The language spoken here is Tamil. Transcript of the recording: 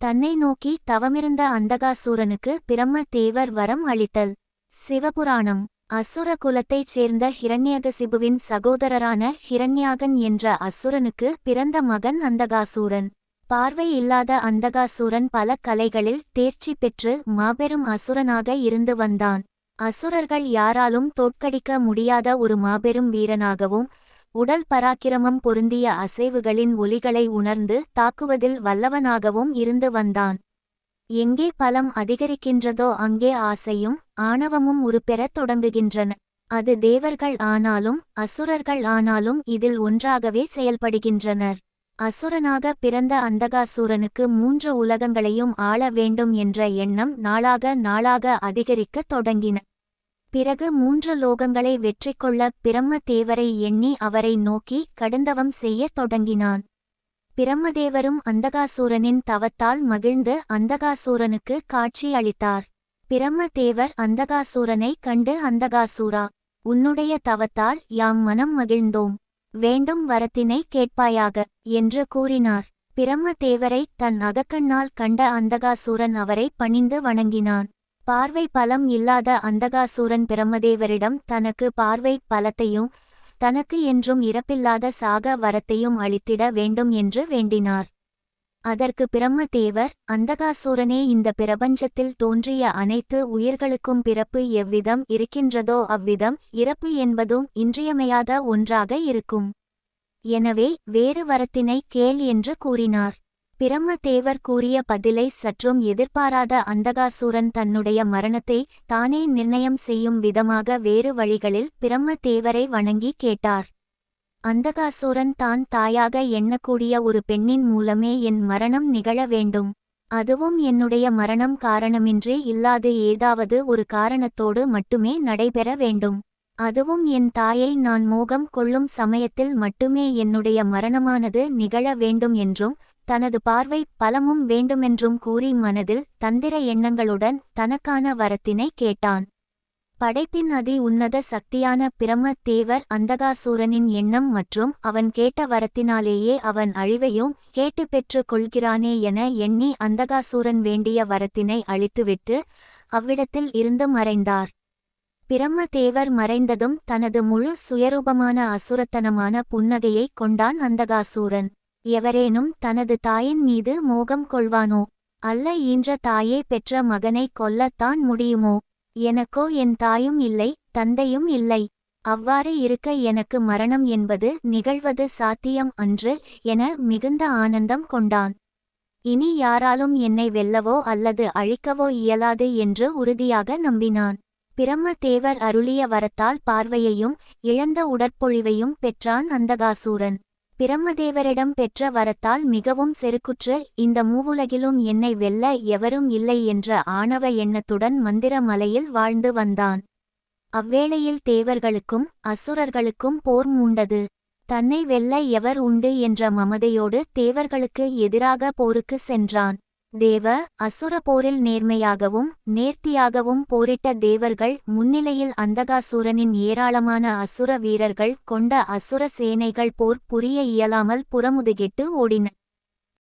தன்னை நோக்கி தவமிருந்த அந்தகாசூரனுக்கு பிரம்ம தேவர் வரம் அளித்தல். சிவபுராணம். அசுர குலத்தைச் சேர்ந்த ஹிரண்யகசிபுவின் சகோதரரான ஹிரண்யாகன் என்ற அசுரனுக்கு பிறந்த மகன் அந்தகாசூரன். பார்வை இல்லாத அந்தகாசூரன் பல கலைகளில் தேர்ச்சி பெற்று மாபெரும் அசுரனாக இருந்து வந்தான். அசுரர்கள் யாராலும் தோற்கடிக்க முடியாத ஒரு மாபெரும் வீரனாகவும் உடல் பராக்கிரமம் பொருந்திய அசைவுகளின் ஒலிகளை உணர்ந்து தாக்குவதில் வல்லவனாகவும் இருந்து வந்தான். எங்கே பலம் அதிகரிக்கின்றதோ அங்கே ஆசையும் ஆணவமும் உருப்பெறத் தொடங்குகின்றன. அது தேவர்கள் ஆனாலும் அசுரர்கள் ஆனாலும் இதில் ஒன்றாகவே செயல்படுகின்றனர். அசுரனாக பிறந்த அந்தகாசூரனுக்கு மூன்று உலகங்களையும் ஆள வேண்டும் என்ற எண்ணம் நாளாக நாளாக அதிகரிக்கத் தொடங்கின. பிறகு மூன்று லோகங்களை வெற்றி கொள்ள பிரம்ம தேவரை எண்ணி அவரை நோக்கி கடுந்தவம் செய்யத் தொடங்கினான். பிரம்மதேவரும் அந்தகாசூரனின் தவத்தால் மகிழ்ந்து அந்தகாசூரனுக்கு காட்சி அளித்தார். பிரம்மதேவர் அந்தகாசூரனை கண்டு அந்தகாசூரா உன்னுடைய தவத்தால் யாம் மனம் மகிழ்ந்தோம் வேண்டும் வரத்தினை கேட்பாயாக என்று கூறினார். பிரம்மதேவரை தன் அகக்கண்ணால் கண்ட அந்தகாசூரன் அவரை பணிந்து வணங்கினான். பார்வை பலம் இல்லாத அந்தகாசூரன் பிரம்மதேவரிடம் தனக்கு பார்வை பலத்தையும் தனக்கு என்றும் இறப்பில்லாத சாக வரத்தையும் அளித்திட வேண்டும் என்று வேண்டினார். அதற்கு பிரம்மதேவர் அந்தகாசூரனே இந்த பிரபஞ்சத்தில் தோன்றிய அனைத்து உயிர்களுக்கும் பிறப்பு எவ்விதம் இருக்கின்றதோ அவ்விதம் இறப்பு என்பதும் இன்றியமையாத ஒன்றாக இருக்கும். எனவே வேறு வரத்தினை கேள் என்று கூறினார். பிரம்மதேவர் கூறிய பதிலை சற்றும் எதிர்பாராத அந்தகாசூரன் தன்னுடைய மரணத்தை தானே நிர்ணயம் செய்யும் விதமாக வேறு வழிகளில் பிரம்மதேவரை வணங்கி கேட்டார். அந்தகாசூரன் தான் தாயாக எண்ணக்கூடிய ஒரு பெண்ணின் மூலமே என் மரணம் நிகழ வேண்டும். அதுவும் என்னுடைய மரணம் காரணமின்றி இல்லாது ஏதாவது ஒரு காரணத்தோடு மட்டுமே நடைபெற வேண்டும். அதுவும் என் தாயை நான் மோகம் கொள்ளும் சமயத்தில் மட்டுமே என்னுடைய மரணமானது நிகழ வேண்டும் என்றும் தனது பார்வை பலமும் வேண்டுமென்றும் கூறி மனதில் தந்திர எண்ணங்களுடன் தனக்கான வரத்தினை கேட்டான். படைப்பின் அதி உன்னத சக்தியான பிரம தேவர் அந்தகாசூரனின் எண்ணம் மற்றும் அவன் கேட்ட வரத்தினாலேயே அவன் அழிவையும் கேட்டு பெற்று கொள்கிறானே என எண்ணி அந்தகாசூரன் வேண்டிய வரத்தினை அழித்துவிட்டு அவ்விடத்தில் இருந்து மறைந்தார். பிரம்ம தேவர் மறைந்ததும் தனது முழு சுயரூபமான அசுரத்தனமான புன்னகையைக் கொண்டான் அந்தகாசூரன். எவரேனும் தனது தாயின் மீது மோகம் கொள்வானோ? அல்ல ஈன்ற தாயே பெற்ற மகனை கொல்லத்தான் முடியுமோ? எனக்கோ என் தாயும் இல்லை தந்தையும் இல்லை. அவ்வாறு இருக்க எனக்கு மரணம் என்பது நிகழ்வது சாத்தியம் அன்று என மிகுந்த ஆனந்தம் கொண்டான். இனி யாராலும் என்னை வெல்லவோ அல்லது அழிக்கவோ இயலாது என்று உறுதியாக நம்பினான். பிரம்ம தேவர் அருளிய வரத்தால் பார்வையையும் இழந்த உடற்பொழிவையும் பெற்றான் அந்தகாசூரன். பிரம்மதேவரிடம் பெற்ற வரத்தால் மிகவும் செருக்குற்று இந்த மூவுலகிலும் என்னை வெல்ல எவரும் இல்லை என்ற ஆணவ எண்ணத்துடன் மந்திர மலையில் வாழ்ந்து வந்தான். அவ்வேளையில் தேவர்களுக்கும் அசுரர்களுக்கும் போர் மூண்டது. தன்னை வெல்ல எவர் உண்டு என்ற மமதையோடு தேவர்களுக்கு எதிராக போருக்கு சென்றான். தேவ அசுர போரில் நேர்மையாகவும் நேர்த்தியாகவும் போரிட்ட தேவர்கள் முன்னிலையில் அந்தகாசூரனின் ஏராளமான அசுர வீரர்கள் கொண்ட அசுர சேனைகள் போர் புரிய இயலாமல் புறமுதுகிட்டு ஓடின.